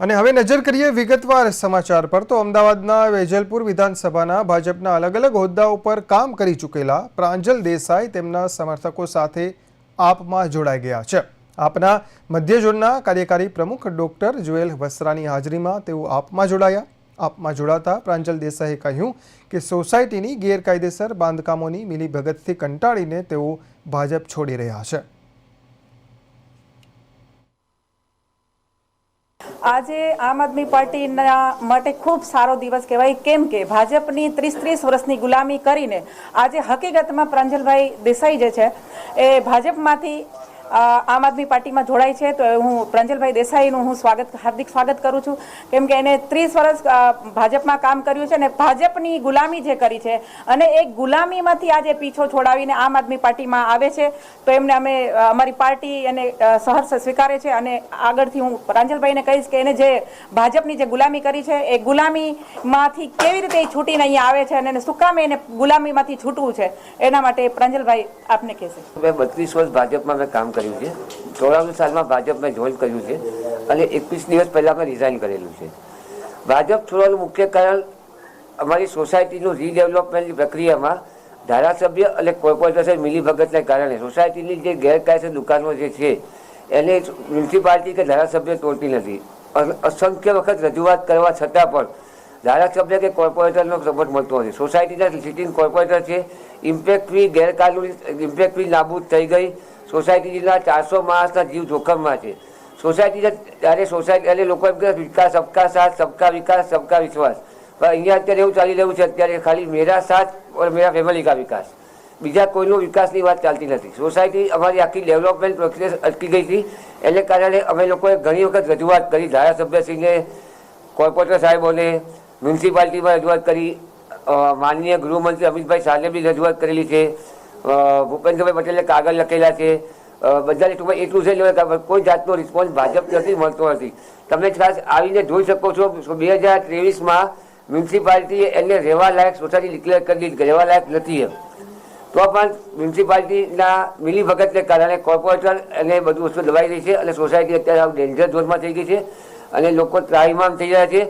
અને હવે નજર કરીએ વિગતવાર સમાચાર પર, તો અમદાવાદના વેજલપુર વિધાનસભાના ભાજપના અલગ અલગ હોદ્દાઓ પર કામ કરી ચૂકેલા પ્રાંજલ દેસાઈ તેમના સમર્થકો સાથે આપમાં જોડાઈ ગયા છે. આપના મધ્ય કાર્યકારી પ્રમુખ ડોક્ટર જુએલ વસ્ત્રાની હાજરીમાં તેઓ આપમાં જોડાયા. આપમાં જોડાતા પ્રાંજલ દેસાઈએ કહ્યું કે સોસાયટીની ગેરકાયદેસર બાંધકામોની મિલીભગતથી કંટાળીને તેઓ ભાજપ છોડી રહ્યા છે. આજે આમ આદમી પાર્ટીના માટે ખૂબ સારો દિવસ કહેવાય. કેમ કે ભાજપની ત્રીસ ત્રીસ વર્ષની ગુલામી કરીને આજે હકીકતમાં પ્રાંજલભાઈ દેસાઈ જે છે, એ ભાજપમાંથી આમ આદમી પાર્ટીમાં જોડાય છે, તો હું પ્રાંજલભાઈ દેસાઈનું હું સ્વાગત, હાર્દિક સ્વાગત કરું છું. કેમ કે એને ત્રીસ વર્ષ ભાજપમાં કામ કર્યું છે અને ભાજપની ગુલામી જે કરી છે, અને એ ગુલામીમાંથી આજે પીછો છોડાવીને આમ આદમી પાર્ટીમાં આવે છે, તો એમને અમે અમારી પાર્ટી એને સહર્ષ સ્વીકારે છે અને આગળથી હું પ્રાંજલભાઈને કહીશ કે એને જે ભાજપની જે ગુલામી કરી છે, એ ગુલામીમાંથી કેવી રીતે છૂટીને અહીંયા આવે છે અને એને શું કામ એને ગુલામીમાંથી છૂટવું છે, એના માટે પ્રાંજલભાઈ આપને કહેશે. બત્રીસ વર્ષ ભાજપમાં કામ કર્યું છે. ચોરાણું સાલમાં ભાજપ જોઈન કર્યું છે અને એકવીસ દિવસ પહેલાં મેં રિઝાઇન કરેલું છે. ભાજપ છોડવાનું મુખ્ય કારણ અમારી સોસાયટીનું રીડેવલપમેન્ટની પ્રક્રિયામાં ધારાસભ્ય અને કોર્પોરેટર મિલીભગતને કારણે સોસાયટીની જે ગેરકાયદેસર દુકાનો જે છે, એને મ્યુનિસિપાલિટી કે ધારાસભ્ય તોડતી નથી. અસંખ્ય વખત રજૂઆત કરવા છતાં પણ ધારાસભ્ય કે કોર્પોરેટરનો સપોર્ટ મળતો નથી. સોસાયટીના સિટિંગ કોર્પોરેટર છે ઇમ્પેક્ટ ફી ગેરકાનૂની ઇમ્પેક્ટ ફી નાબૂદ થઈ ગઈ. સોસાયટીના ચારસો માણસના જીવ જોખમમાં છે. સોસાયટીના ત્યારે સોસાયટી એટલે લોકો એમ કે વિકાસ, સબકા સાથ, સબકા વિકાસ, સબકા વિશ્વાસ. પણ અહીંયા અત્યારે એવું ચાલી રહ્યું છે, અત્યારે ખાલી મેરા સાથ ઓર મેરા ફેમિલી કા વિકાસ. બીજા કોઈનો વિકાસની વાત ચાલતી નથી. સોસાયટી અમારી આખી ડેવલપમેન્ટ પ્રક્રિયા અટકી ગઈ હતી. એને કારણે અમે લોકોએ ઘણી વખત રજૂઆત કરી, ધારાસભ્યશ્રીને, કોર્પોરેટર સાહેબોને, મ્યુનિસિપાલિટીમાં રજૂઆત કરી માનનીય ગૃહમંત્રી અમિતભાઈ શાહને બી રજૂઆત કરેલી છે. ભૂપેન્દ્રભાઈ પટેલે કાગળ લખેલા છે. બધા ટૂંકમાં એટલું છે કોઈ જાતનો રિસ્પોન્સ ભાજપ નથી મળતો નથી. તમે ખાસ આવીને જોઈ શકો છો બે હજાર ત્રેવીસમાં મ્યુનિસિપાલિટીએ એને રહેવા લાયક સોસાયટી ડિક્લેર કરી દીધી રહેવા લાયક નથી એમ. તો પણ મ્યુનિસિપાલિટીના મિલીભગતને કારણે કોર્પોરેટર અને બધું વસ્તુ દબાઈ રહી છે અને સોસાયટી અત્યારે ડેન્જર ઝોનમાં થઈ ગઈ છે અને લોકો ત્રાહીમામ થઈ રહ્યા છે.